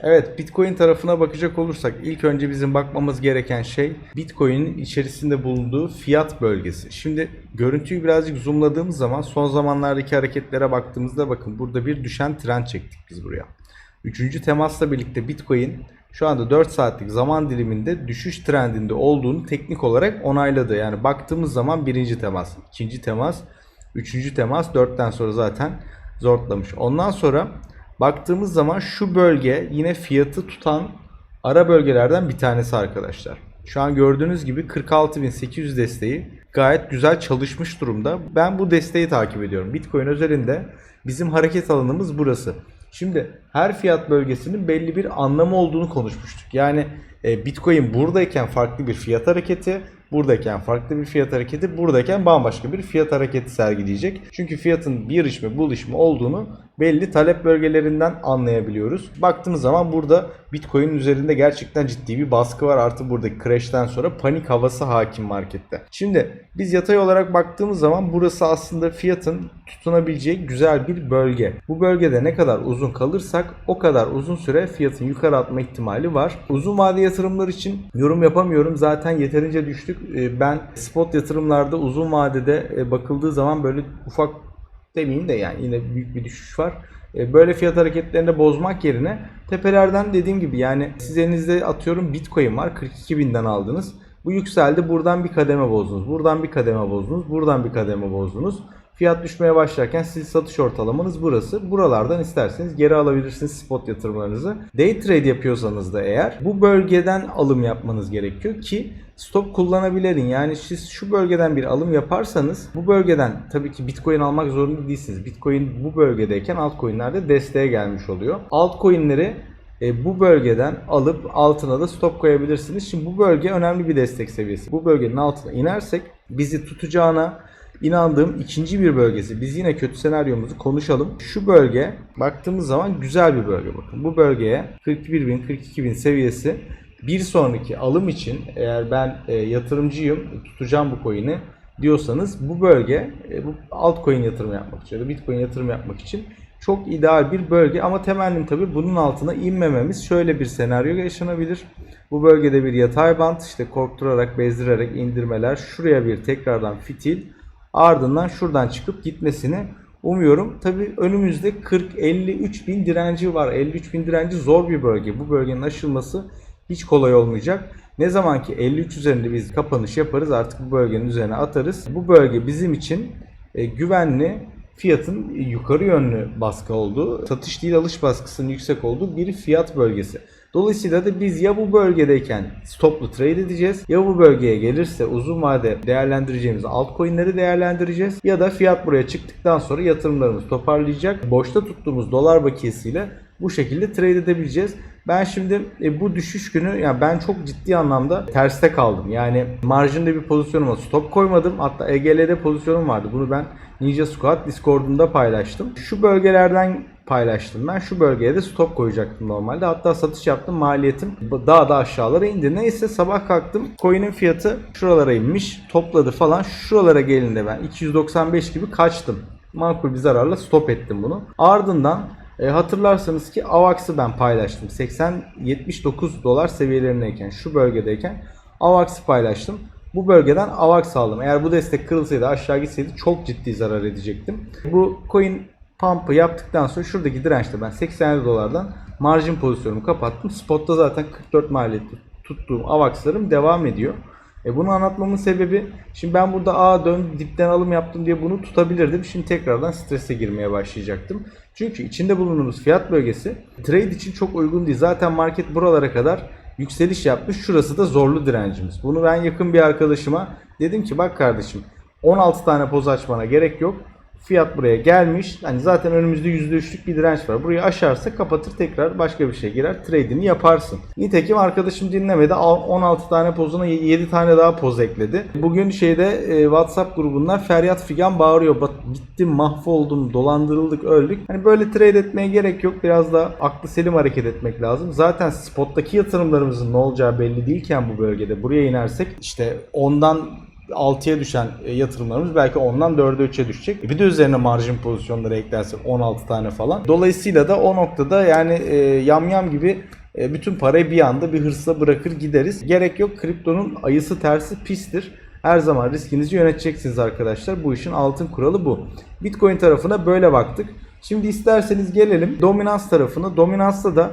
Evet Bitcoin tarafına bakacak olursak ilk önce bizim bakmamız gereken şey Bitcoin'in içerisinde bulunduğu fiyat bölgesi. Şimdi görüntüyü birazcık zoomladığımız zaman son zamanlardaki hareketlere baktığımızda bakın burada bir düşen trend çektik biz buraya. Üçüncü temasla birlikte Bitcoin şu anda 4 saatlik zaman diliminde düşüş trendinde olduğunu teknik olarak onayladı. Yani baktığımız zaman birinci temas, ikinci temas, üçüncü temas, dörtten sonra zaten zortlamış. Ondan sonra baktığımız zaman şu bölge yine fiyatı tutan ara bölgelerden bir tanesi arkadaşlar. Şu an gördüğünüz gibi 46.800 desteği gayet güzel çalışmış durumda. Ben bu desteği takip ediyorum. Bitcoin özelinde bizim hareket alanımız burası. Şimdi her fiyat bölgesinin belli bir anlamı olduğunu konuşmuştuk. Yani e, Bitcoin buradayken farklı bir fiyat hareketi, buradayken farklı bir fiyat hareketi, buradayken bambaşka bir fiyat hareketi sergileyecek. Çünkü fiyatın bir mı bullish mı olduğunu belli talep bölgelerinden anlayabiliyoruz. Baktığımız zaman burada Bitcoin'in üzerinde gerçekten ciddi bir baskı var. Artı buradaki crash'ten sonra panik havası hakim markette. Şimdi biz yatay olarak baktığımız zaman burası aslında fiyatın tutunabileceği güzel bir bölge. Bu bölgede ne kadar uzun kalırsak o kadar uzun süre fiyatın yukarı atma ihtimali var. Uzun vade yatırımlar için yorum yapamıyorum. Zaten yeterince düştük. Ee, Ben spot yatırımlarda uzun vadede e, bakıldığı zaman böyle ufak demeyeyim de yani yine büyük bir düşüş var. E, Böyle fiyat hareketlerini bozmak yerine tepelerden dediğim gibi yani siz elinizde atıyorum Bitcoin var 42 binden aldınız. Bu yükseldi buradan bir kademe bozdunuz. Buradan bir kademe bozdunuz. Buradan bir kademe bozdunuz. Fiyat düşmeye başlarken siz satış ortalamanız burası. Buralardan isterseniz geri alabilirsiniz spot yatırımlarınızı. Day trade yapıyorsanız da eğer bu bölgeden alım yapmanız gerekiyor ki stop kullanabilirin. Yani siz şu bölgeden bir alım yaparsanız bu bölgeden tabii ki Bitcoin almak zorunda değilsiniz. Bitcoin bu bölgedeyken altcoin'ler de desteğe gelmiş oluyor. Altcoin'leri e, bu bölgeden alıp altına da stop koyabilirsiniz. Şimdi bu bölge önemli bir destek seviyesi. Bu bölgenin altına inersek bizi tutacağına inandığım ikinci bir bölgesi. Biz yine kötü senaryomuzu konuşalım. Şu bölge baktığımız zaman güzel bir bölge bakın. Bu bölgeye 41.000 42.000 seviyesi bir sonraki alım için eğer ben e, yatırımcıyım tutacağım bu coin'i diyorsanız bu bölge e, bu altcoin yatırım yapmak için ya da bitcoin yatırım yapmak için çok ideal bir bölge ama temennim tabii bunun altına inmememiz şöyle bir senaryo yaşanabilir. Bu bölgede bir yatay bant işte korkturarak bezdirerek indirmeler şuraya bir tekrardan fitil ardından şuradan çıkıp gitmesini umuyorum. Tabii önümüzde 40-53 bin direnci var. 53 bin direnci zor bir bölge. Bu bölgenin aşılması hiç kolay olmayacak. Ne zaman ki 53 üzerinde biz kapanış yaparız artık bu bölgenin üzerine atarız. Bu bölge bizim için e, güvenli fiyatın yukarı yönlü baskı olduğu, satış değil alış baskısının yüksek olduğu bir fiyat bölgesi. Dolayısıyla da biz ya bu bölgedeyken stoplu trade edeceğiz ya bu bölgeye gelirse uzun vade değerlendireceğimiz altcoin'leri değerlendireceğiz ya da fiyat buraya çıktıktan sonra yatırımlarımız toparlayacak. Boşta tuttuğumuz dolar bakiyesiyle bu şekilde trade edebileceğiz. Ben şimdi e, bu düşüş günü yani ben çok ciddi anlamda terste kaldım. Yani marjinde bir pozisyonuma stop koymadım. Hatta EGL'de pozisyonum vardı. Bunu ben Ninja Squad Discord'unda paylaştım. Şu bölgelerden paylaştım ben. Şu bölgeye de stop koyacaktım normalde. Hatta satış yaptım. Maliyetim daha da aşağılara indi. Neyse sabah kalktım. Coin'in fiyatı şuralara inmiş. Topladı falan. Şuralara gelinde ben 295 gibi kaçtım. Makul bir zararla stop ettim bunu. Ardından e, hatırlarsanız ki AVAX'ı ben paylaştım. 80-79 dolar seviyelerindeyken şu bölgedeyken AVAX'ı paylaştım. Bu bölgeden AVAX aldım. Eğer bu destek kırılsaydı aşağı gitseydi çok ciddi zarar edecektim. Bu coin pump'ı yaptıktan sonra şuradaki dirençte ben 87 dolardan marjin pozisyonumu kapattım. Spot'ta zaten 44 maliyetli tuttuğum AVAX'larım devam ediyor. E bunu anlatmamın sebebi şimdi ben burada a dön dipten alım yaptım diye bunu tutabilirdim. Şimdi tekrardan strese girmeye başlayacaktım. Çünkü içinde bulunduğumuz fiyat bölgesi trade için çok uygun değil. Zaten market buralara kadar yükseliş yapmış. Şurası da zorlu direncimiz. Bunu ben yakın bir arkadaşıma dedim ki bak kardeşim 16 tane poz açmana gerek yok. Fiyat buraya gelmiş. Hani zaten önümüzde %3'lük bir direnç var. Burayı aşarsa kapatır tekrar başka bir şey girer. Trade'ini yaparsın. Nitekim arkadaşım dinlemedi. Al- 16 tane pozuna 7 tane daha poz ekledi. Bugün şeyde e, WhatsApp grubundan feryat figan bağırıyor. Bittim, mahvoldum, dolandırıldık, öldük. Hani böyle trade etmeye gerek yok. Biraz da aklı selim hareket etmek lazım. Zaten spottaki yatırımlarımızın ne olacağı belli değilken bu bölgede buraya inersek işte ondan 6'ya düşen e, yatırımlarımız belki ondan 4'e 3'e düşecek. Bir de üzerine marjin pozisyonları eklersek 16 tane falan. Dolayısıyla da o noktada yani e, yamyam gibi e, bütün parayı bir anda bir hırsla bırakır gideriz. Gerek yok. Kriptonun ayısı tersi pistir. Her zaman riskinizi yöneteceksiniz arkadaşlar. Bu işin altın kuralı bu. Bitcoin tarafına böyle baktık. Şimdi isterseniz gelelim dominans tarafına. Dominansta da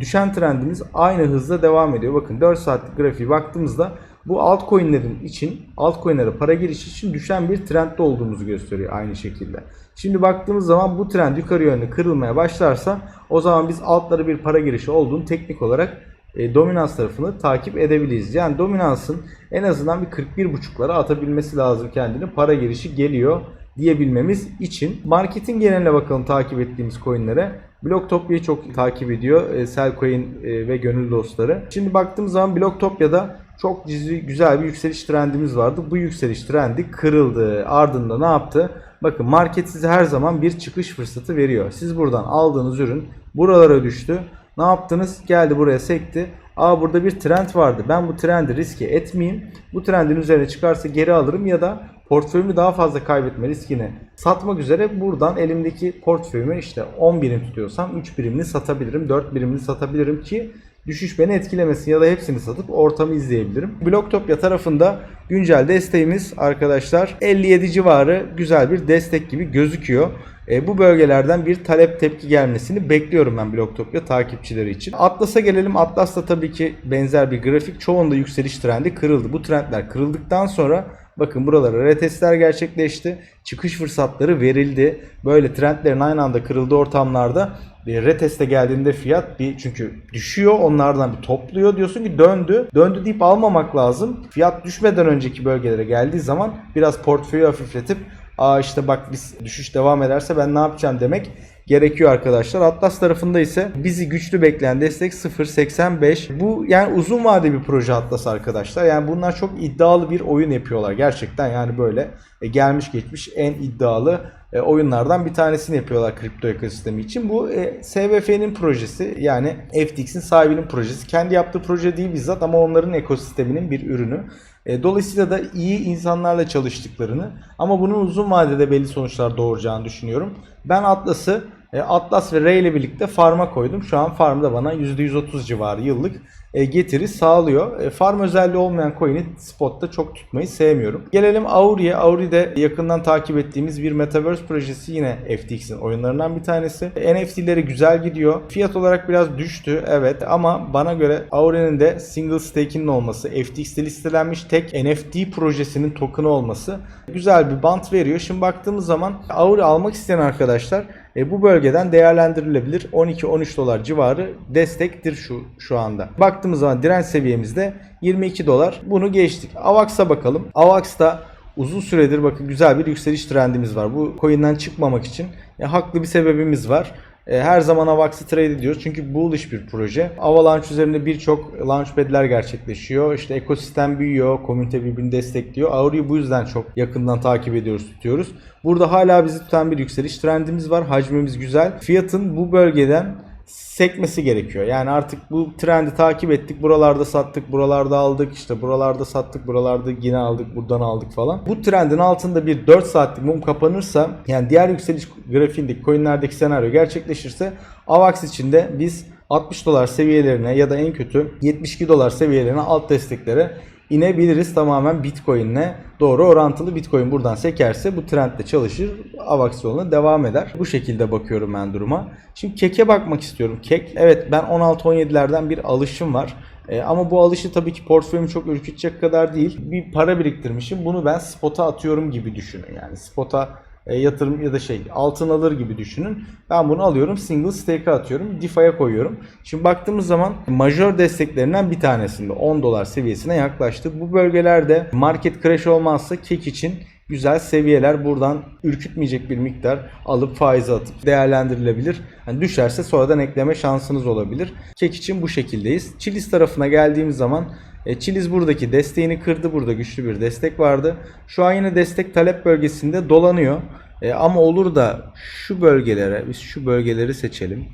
düşen trendimiz aynı hızla devam ediyor. Bakın 4 saatlik grafiği baktığımızda bu altcoin'lerin için, altcoin'lere para girişi için düşen bir trendde olduğumuzu gösteriyor aynı şekilde. Şimdi baktığımız zaman bu trend yukarı yönlü kırılmaya başlarsa o zaman biz altlara bir para girişi olduğunu teknik olarak e, dominans tarafını takip edebiliriz. Yani dominansın en azından bir 41.5'lara atabilmesi lazım kendini. Para girişi geliyor diyebilmemiz için. Marketin geneline bakalım takip ettiğimiz coinlere. Blocktopya'yı çok takip ediyor. E, Selcoin e, ve gönül dostları. Şimdi baktığımız zaman Blocktopya'da çok ciddi, güzel bir yükseliş trendimiz vardı. Bu yükseliş trendi kırıldı. Ardında ne yaptı? Bakın market size her zaman bir çıkış fırsatı veriyor. Siz buradan aldığınız ürün buralara düştü. Ne yaptınız? Geldi buraya sekti. Aa burada bir trend vardı. Ben bu trendi riske etmeyeyim. Bu trendin üzerine çıkarsa geri alırım ya da portföyümü daha fazla kaybetme riskini satmak üzere buradan elimdeki portföyümü işte 10 birim tutuyorsam 3 birimini satabilirim, 4 birimini satabilirim ki düşüş beni etkilemesin ya da hepsini satıp ortamı izleyebilirim. Blocktopia tarafında güncel desteğimiz arkadaşlar 57 civarı güzel bir destek gibi gözüküyor. E, bu bölgelerden bir talep tepki gelmesini bekliyorum ben Blocktopia takipçileri için. Atlas'a gelelim. Atlas da tabii ki benzer bir grafik. Çoğunda yükseliş trendi kırıldı. Bu trendler kırıldıktan sonra bakın buralara retestler gerçekleşti. Çıkış fırsatları verildi. Böyle trendlerin aynı anda kırıldığı ortamlarda bir reteste geldiğinde fiyat bir çünkü düşüyor onlardan bir topluyor diyorsun ki döndü. Döndü deyip almamak lazım. Fiyat düşmeden önceki bölgelere geldiği zaman biraz portföyü hafifletip aa işte bak biz düşüş devam ederse ben ne yapacağım demek gerekiyor arkadaşlar. Atlas tarafında ise bizi güçlü bekleyen destek 0.85. Bu yani uzun vade bir proje Atlas arkadaşlar. Yani bunlar çok iddialı bir oyun yapıyorlar. Gerçekten yani böyle e, gelmiş geçmiş en iddialı e, oyunlardan bir tanesini yapıyorlar kripto ekosistemi için. Bu e, SVF'nin projesi yani FTX'in sahibinin projesi. Kendi yaptığı proje değil bizzat ama onların ekosisteminin bir ürünü. E, dolayısıyla da iyi insanlarla çalıştıklarını ama bunun uzun vadede belli sonuçlar doğuracağını düşünüyorum. Ben Atlas'ı Atlas ve Ray ile birlikte farm'a koydum. Şu an farmda bana %130 civarı yıllık e, getiri sağlıyor. E, farm özelliği olmayan coin'i spotta çok tutmayı sevmiyorum. Gelelim Auri'ye. Auri de yakından takip ettiğimiz bir Metaverse projesi yine FTX'in oyunlarından bir tanesi. NFT'leri güzel gidiyor. Fiyat olarak biraz düştü evet ama bana göre Auri'nin de single stake'inin olması, FTX'te listelenmiş tek NFT projesinin token'ı olması güzel bir bant veriyor. Şimdi baktığımız zaman Auri almak isteyen arkadaşlar e, bu bölgeden değerlendirilebilir. 12-13 dolar civarı destektir şu şu anda. Baktığımız zaman direnç seviyemizde 22 dolar. Bunu geçtik. Avax'a bakalım. Avax'ta uzun süredir bakın güzel bir yükseliş trendimiz var. Bu coin'den çıkmamak için e, haklı bir sebebimiz var. E, her zaman Avax'ı trade ediyoruz çünkü bullish bir proje. Avalanche üzerinde birçok launchpad'ler gerçekleşiyor. İşte ekosistem büyüyor, komünite birbirini destekliyor. Auri'yi bu yüzden çok yakından takip ediyoruz, tutuyoruz. Burada hala bizi tutan bir yükseliş trendimiz var. Hacmimiz güzel. Fiyatın bu bölgeden sekmesi gerekiyor. Yani artık bu trendi takip ettik. Buralarda sattık, buralarda aldık, işte buralarda sattık, buralarda yine aldık, buradan aldık falan. Bu trendin altında bir 4 saatlik mum kapanırsa yani diğer yükseliş grafiğindeki coinlerdeki senaryo gerçekleşirse AVAX içinde biz 60 dolar seviyelerine ya da en kötü 72 dolar seviyelerine alt desteklere inebiliriz tamamen Bitcoin'le doğru orantılı. Bitcoin buradan sekerse bu trendde çalışır. AVAX yoluna devam eder. Bu şekilde bakıyorum ben duruma. Şimdi keke bakmak istiyorum. Kek evet ben 16-17'lerden bir alışım var. E, ama bu alışı tabii ki portföyümü çok ürkütecek kadar değil. Bir para biriktirmişim. Bunu ben spota atıyorum gibi düşünün. Yani spota e, yatırım ya da şey altın alır gibi düşünün. Ben bunu alıyorum single stake'e atıyorum. DeFi'ye koyuyorum. Şimdi baktığımız zaman majör desteklerinden bir tanesinde 10 dolar seviyesine yaklaştı. Bu bölgelerde market crash olmazsa kek için güzel seviyeler buradan ürkütmeyecek bir miktar alıp faize atıp değerlendirilebilir. Yani düşerse sonradan ekleme şansınız olabilir. Kek için bu şekildeyiz. Chiliz tarafına geldiğimiz zaman e, Chiliz buradaki desteğini kırdı. Burada güçlü bir destek vardı. Şu an yine destek talep bölgesinde dolanıyor. E, ama olur da şu bölgelere, biz şu bölgeleri seçelim.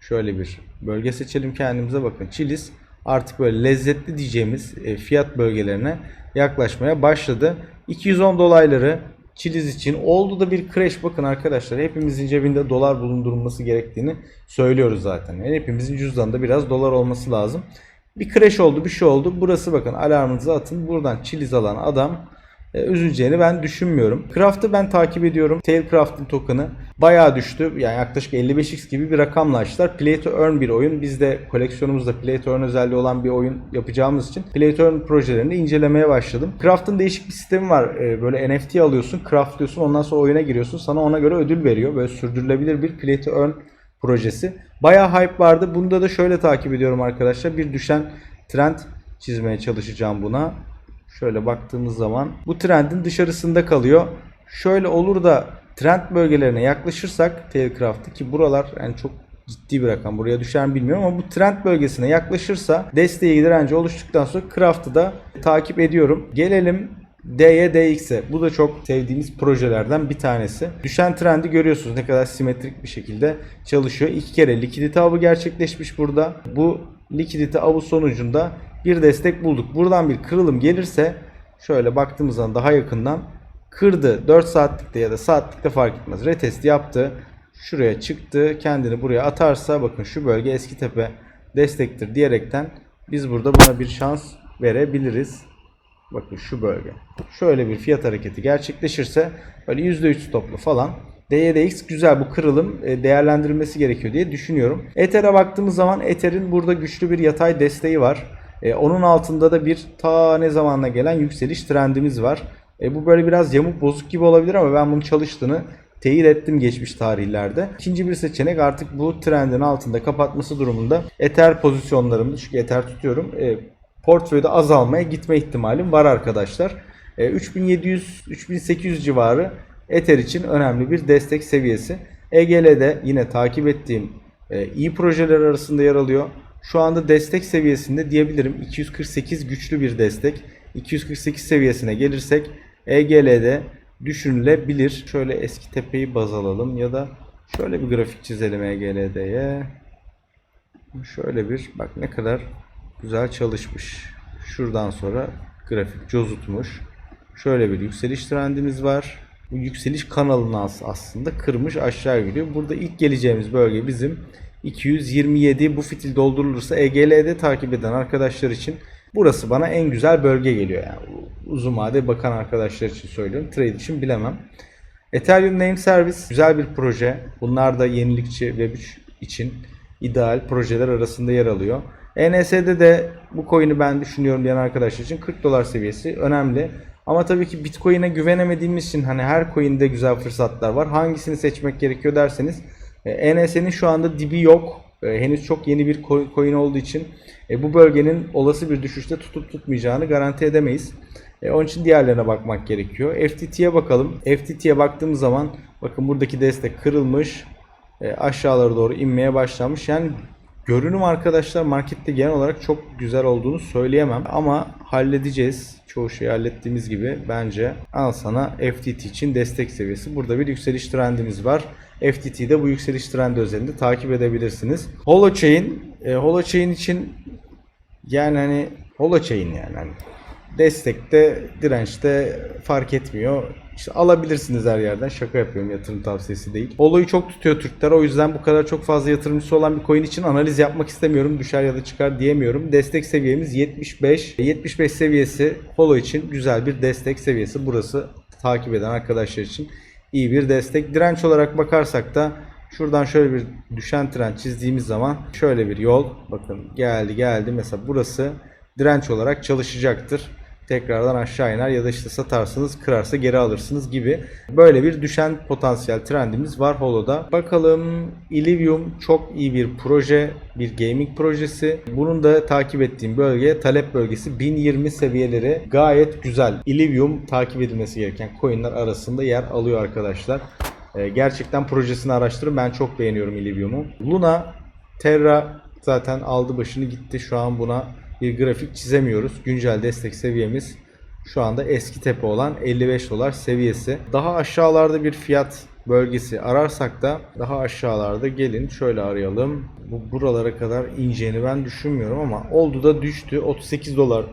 Şöyle bir bölge seçelim kendimize bakın. Chiliz artık böyle lezzetli diyeceğimiz e, fiyat bölgelerine yaklaşmaya başladı. 210 dolayları Çiliz için oldu da bir crash bakın arkadaşlar hepimizin cebinde dolar bulundurulması gerektiğini söylüyoruz zaten. Yani hepimizin cüzdanında biraz dolar olması lazım. Bir crash oldu bir şey oldu. Burası bakın alarmınızı atın. Buradan Çiliz alan adam e, üzüleceğini ben düşünmüyorum. Craft'ı ben takip ediyorum. Tailcraft'ın token'ı bayağı düştü. Yani yaklaşık 55x gibi bir rakamla açtılar. Play to Earn bir oyun. Biz de koleksiyonumuzda Play to Earn özelliği olan bir oyun yapacağımız için Play to Earn projelerini incelemeye başladım. Craft'ın değişik bir sistemi var. E, Böyle NFT alıyorsun, craftlıyorsun, ondan sonra oyuna giriyorsun. Sana ona göre ödül veriyor. Böyle sürdürülebilir bir Play to Earn projesi. Bayağı hype vardı. Bunda da şöyle takip ediyorum arkadaşlar. Bir düşen trend çizmeye çalışacağım buna. Şöyle baktığımız zaman bu trendin dışarısında kalıyor. Şöyle olur da trend bölgelerine yaklaşırsak Tailcraft'ı ki buralar yani çok ciddi bir rakam. Buraya düşer mi bilmiyorum ama bu trend bölgesine yaklaşırsa desteği direnci oluştuktan sonra Craft'ı da takip ediyorum. Gelelim D'ye DX'e. Bu da çok sevdiğimiz projelerden bir tanesi. Düşen trendi görüyorsunuz ne kadar simetrik bir şekilde çalışıyor. İki kere likidite avı gerçekleşmiş burada. Bu likidite avı sonucunda bir destek bulduk. Buradan bir kırılım gelirse şöyle baktığımız zaman daha yakından kırdı. 4 saatlikte ya da saatlikte fark etmez. Retest yaptı. Şuraya çıktı. Kendini buraya atarsa bakın şu bölge eski tepe destektir diyerekten biz burada buna bir şans verebiliriz. Bakın şu bölge. Şöyle bir fiyat hareketi gerçekleşirse böyle %3 stoplu falan DYDX güzel bu kırılım e, değerlendirilmesi gerekiyor diye düşünüyorum. Ether'e baktığımız zaman Ether'in burada güçlü bir yatay desteği var. E, onun altında da bir ta ne zamanla gelen yükseliş trendimiz var. E, bu böyle biraz yamuk bozuk gibi olabilir ama ben bunun çalıştığını teyit ettim geçmiş tarihlerde. İkinci bir seçenek artık bu trendin altında kapatması durumunda Ether pozisyonlarımda çünkü Ether tutuyorum. E, portföyde azalmaya gitme ihtimalim var arkadaşlar. E, 3700-3800 civarı Ether için önemli bir destek seviyesi. EGL'de yine takip ettiğim e, iyi projeler arasında yer alıyor. Şu anda destek seviyesinde diyebilirim 248 güçlü bir destek. 248 seviyesine gelirsek EGL'de düşünülebilir. Şöyle eski tepeyi baz alalım ya da şöyle bir grafik çizelim E EGL'deye. Şöyle bir bak ne kadar güzel çalışmış. Şuradan sonra grafik cozutmuş. Şöyle bir yükseliş trendimiz var. Bu yükseliş kanalını as- aslında kırmış aşağı gidiyor. Burada ilk geleceğimiz bölge bizim 227 bu fitil doldurulursa EGL'de takip eden arkadaşlar için burası bana en güzel bölge geliyor. Yani uzun vade bakan arkadaşlar için söylüyorum. Trade için bilemem. Ethereum Name Service güzel bir proje. Bunlar da yenilikçi Web3 için ideal projeler arasında yer alıyor. ENS'de de bu coin'i ben düşünüyorum diyen arkadaşlar için 40 dolar seviyesi önemli. Ama tabii ki Bitcoin'e güvenemediğimiz için hani her coin'de güzel fırsatlar var. Hangisini seçmek gerekiyor derseniz e, ENS'nin şu anda dibi yok. E, henüz çok yeni bir co- coin olduğu için e, bu bölgenin olası bir düşüşte tutup tutmayacağını garanti edemeyiz. E, onun için diğerlerine bakmak gerekiyor. FTT'ye bakalım. FTT'ye baktığımız zaman bakın buradaki destek kırılmış. E, aşağılara doğru inmeye başlamış. Yani görünüm arkadaşlar markette genel olarak çok güzel olduğunu söyleyemem. Ama halledeceğiz. Çoğu şeyi hallettiğimiz gibi bence al sana FTT için destek seviyesi. Burada bir yükseliş trendimiz var. FTT'de bu yükseliş trendi özelinde takip edebilirsiniz. Holochain, e, Holochain için yani hani Holochain yani hani destekte, dirençte fark etmiyor. İşte alabilirsiniz her yerden. Şaka yapıyorum yatırım tavsiyesi değil. Holo'yu çok tutuyor Türkler. O yüzden bu kadar çok fazla yatırımcısı olan bir coin için analiz yapmak istemiyorum. Düşer ya da çıkar diyemiyorum. Destek seviyemiz 75. 75 seviyesi Holo için güzel bir destek seviyesi. Burası takip eden arkadaşlar için iyi bir destek. Direnç olarak bakarsak da Şuradan şöyle bir düşen trend çizdiğimiz zaman şöyle bir yol bakın geldi geldi mesela burası direnç olarak çalışacaktır. Tekrardan aşağı iner ya da işte satarsınız kırarsa geri alırsınız gibi böyle bir düşen potansiyel trendimiz var Holo'da. Bakalım Illivium çok iyi bir proje, bir gaming projesi. Bunun da takip ettiğim bölge talep bölgesi 1020 seviyeleri gayet güzel. Illivium takip edilmesi gereken coinler arasında yer alıyor arkadaşlar. Ee, gerçekten projesini araştırın. Ben çok beğeniyorum Illivium'u. Luna, Terra zaten aldı başını gitti. Şu an buna bir grafik çizemiyoruz. Güncel destek seviyemiz şu anda eski tepe olan 55 dolar seviyesi. Daha aşağılarda bir fiyat bölgesi ararsak da daha aşağılarda gelin şöyle arayalım. Bu buralara kadar ineceğini ben düşünmüyorum ama oldu da düştü. 38 dolar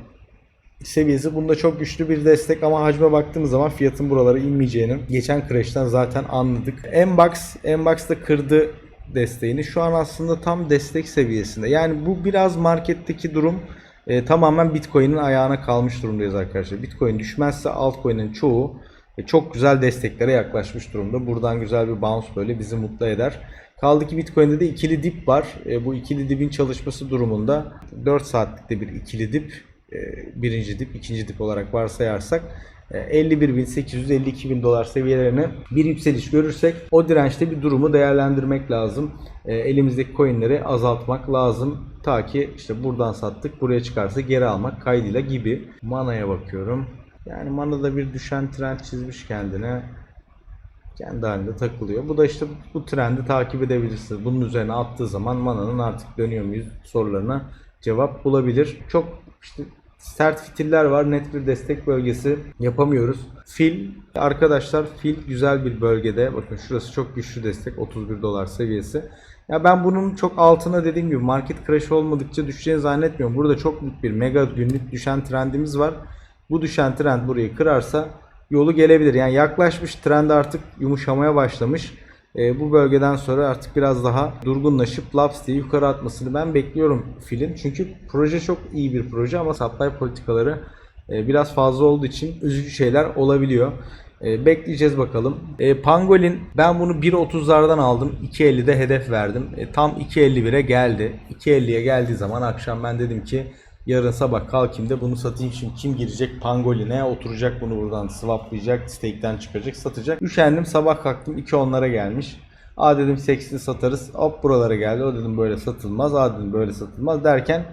seviyesi bunda çok güçlü bir destek ama hacme baktığımız zaman fiyatın buralara inmeyeceğini geçen crash'ten zaten anladık. Mbox, Mbox da kırdı desteğini. Şu an aslında tam destek seviyesinde. Yani bu biraz marketteki durum e, tamamen Bitcoin'in ayağına kalmış durumdayız arkadaşlar. Bitcoin düşmezse altcoin'in çoğu e, çok güzel desteklere yaklaşmış durumda. Buradan güzel bir bounce böyle bizi mutlu eder. Kaldı ki Bitcoin'de de ikili dip var. E, bu ikili dipin çalışması durumunda 4 saatlikte bir ikili dip e, birinci dip, ikinci dip olarak varsayarsak e, 51.852 dolar seviyelerine bir yükseliş görürsek o dirençte bir durumu değerlendirmek lazım. E, elimizdeki coinleri azaltmak lazım. Ta ki işte buradan sattık buraya çıkarsa geri almak kaydıyla gibi. Mana'ya bakıyorum. Yani Mana da bir düşen trend çizmiş kendine. Kendi halinde takılıyor. Bu da işte bu trendi takip edebilirsiniz. Bunun üzerine attığı zaman Mana'nın artık dönüyor muyuz sorularına cevap bulabilir. Çok işte sert fitiller var. Net bir destek bölgesi yapamıyoruz. Fil arkadaşlar fil güzel bir bölgede. Bakın şurası çok güçlü destek 31 dolar seviyesi. Ya ben bunun çok altına dediğim gibi market crash olmadıkça düşeceğini zannetmiyorum. Burada çok büyük bir mega günlük düşen trendimiz var. Bu düşen trend burayı kırarsa yolu gelebilir. Yani yaklaşmış trend artık yumuşamaya başlamış. E, bu bölgeden sonra artık biraz daha durgunlaşıp laps diye yukarı atmasını ben bekliyorum filin. Çünkü proje çok iyi bir proje ama supply politikaları e, biraz fazla olduğu için üzücü şeyler olabiliyor. E, bekleyeceğiz bakalım. E, Pangolin ben bunu 1.30'lardan aldım. 2.50'de hedef verdim. E, tam 2.51'e geldi. 2.50'ye geldiği zaman akşam ben dedim ki yarın sabah kalkayım da bunu satayım. Şimdi kim girecek Pangolin'e oturacak bunu buradan swaplayacak, stake'ten çıkacak, satacak. Üşendim sabah kalktım 2.10'lara gelmiş. Aa dedim 80'i satarız. Hop buralara geldi. O dedim böyle satılmaz. Aa dedim böyle satılmaz derken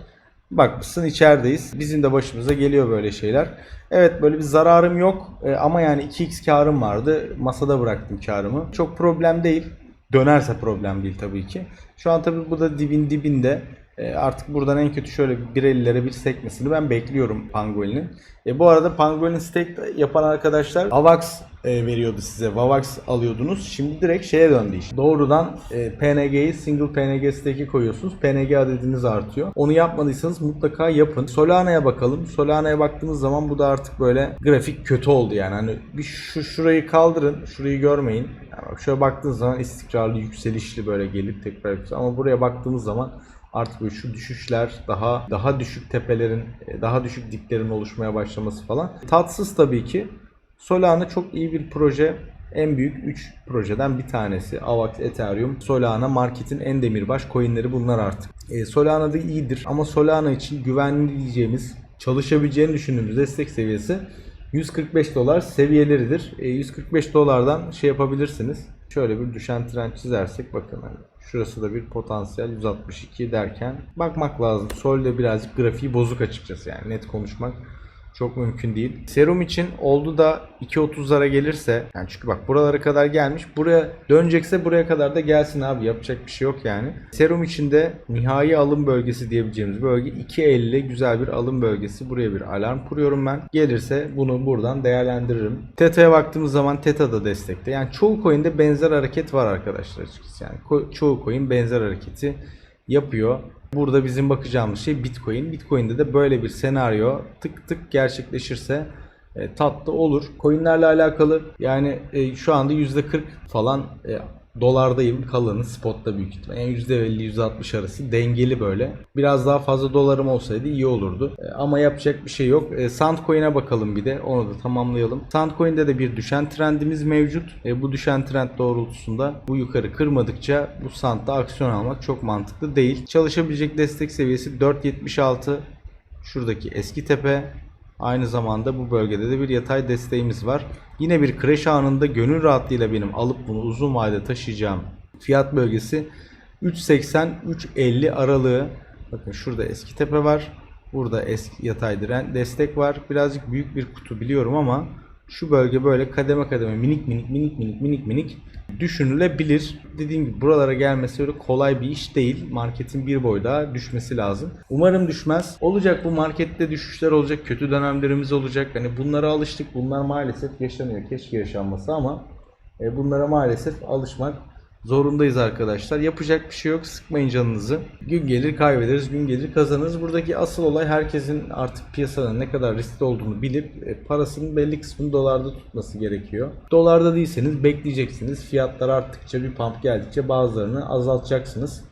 bakmışsın içerideyiz. Bizim de başımıza geliyor böyle şeyler. Evet böyle bir zararım yok E, ama yani 2x karım vardı. Masada bıraktım karımı. Çok problem değil. Dönerse problem değil tabii ki. Şu an tabii bu da dibin dibinde. E, artık buradan en kötü şöyle bir 1.50'lere bir sekmesini ben bekliyorum Pangolin'in. E, bu arada Pangolin'in stake yapan arkadaşlar Avax e, veriyordu size. Vavax alıyordunuz. Şimdi direkt şeye döndü iş. Doğrudan e, PNG'yi single PNG stake'e koyuyorsunuz. PNG adediniz artıyor. Onu yapmadıysanız mutlaka yapın. Solana'ya bakalım. Solana'ya baktığınız zaman bu da artık böyle grafik kötü oldu yani. Hani bir şu şurayı kaldırın. Şurayı görmeyin. Yani şöyle baktığınız zaman istikrarlı yükselişli böyle gelip tekrar ama buraya baktığımız zaman artık böyle şu düşüşler daha daha düşük tepelerin e, daha düşük diplerin oluşmaya başlaması falan. Tatsız tabii ki. Solana çok iyi bir proje. En büyük 3 projeden bir tanesi. Avax, Ethereum, Solana marketin en demirbaş coinleri bunlar artık. E, Solana da iyidir ama Solana için güvenli diyeceğimiz, çalışabileceğini düşündüğümüz destek seviyesi 145 dolar seviyeleridir. E, 145 dolardan şey yapabilirsiniz. Şöyle bir düşen trend çizersek bakın hani şurası da bir potansiyel 162 derken bakmak lazım. Sol'de birazcık grafiği bozuk açıkçası yani net konuşmak çok mümkün değil. Serum için oldu da 2.30'lara gelirse yani çünkü bak buralara kadar gelmiş. Buraya dönecekse buraya kadar da gelsin abi. Yapacak bir şey yok yani. Serum için de nihai alım bölgesi diyebileceğimiz bölge 2.50 güzel bir alım bölgesi. Buraya bir alarm kuruyorum ben. Gelirse bunu buradan değerlendiririm. TETA'ya baktığımız zaman TETA da destekte. Yani çoğu coin'de benzer hareket var arkadaşlar açıkçası. Yani çoğu coin benzer hareketi yapıyor. Burada bizim bakacağımız şey Bitcoin. Bitcoin'de de böyle bir senaryo tık tık gerçekleşirse e, tatlı olur. Coinlerle alakalı yani e, şu anda %40 falan e, dolardayım kalanı spotta büyük ihtimal. Yani %50-%60 arası dengeli böyle. Biraz daha fazla dolarım olsaydı iyi olurdu. E, ama yapacak bir şey yok. E, Sandcoin'e bakalım bir de. Onu da tamamlayalım. Sandcoin'de de bir düşen trendimiz mevcut. E, bu düşen trend doğrultusunda bu yukarı kırmadıkça bu Sand'da aksiyon almak çok mantıklı değil. Çalışabilecek destek seviyesi 4.76. Şuradaki eski tepe Aynı zamanda bu bölgede de bir yatay desteğimiz var. Yine bir crash anında gönül rahatlığıyla benim alıp bunu uzun vadede taşıyacağım fiyat bölgesi 3.80-3.50 aralığı. Bakın şurada eski tepe var. Burada eski yatay diren destek var. Birazcık büyük bir kutu biliyorum ama şu bölge böyle kademe kademe minik minik minik minik minik minik düşünülebilir. Dediğim gibi buralara gelmesi öyle kolay bir iş değil. Marketin bir boy daha düşmesi lazım. Umarım düşmez. Olacak bu markette düşüşler olacak. Kötü dönemlerimiz olacak. Hani bunlara alıştık. Bunlar maalesef yaşanıyor. Keşke yaşanması ama e, bunlara maalesef alışmak zorundayız arkadaşlar. Yapacak bir şey yok. Sıkmayın canınızı. Gün gelir kaybederiz, gün gelir kazanırız. Buradaki asıl olay herkesin artık piyasada ne kadar riskli olduğunu bilip e, parasının belli kısmını dolarda tutması gerekiyor. Dolarda değilseniz bekleyeceksiniz. Fiyatlar arttıkça bir pump geldikçe bazılarını azaltacaksınız.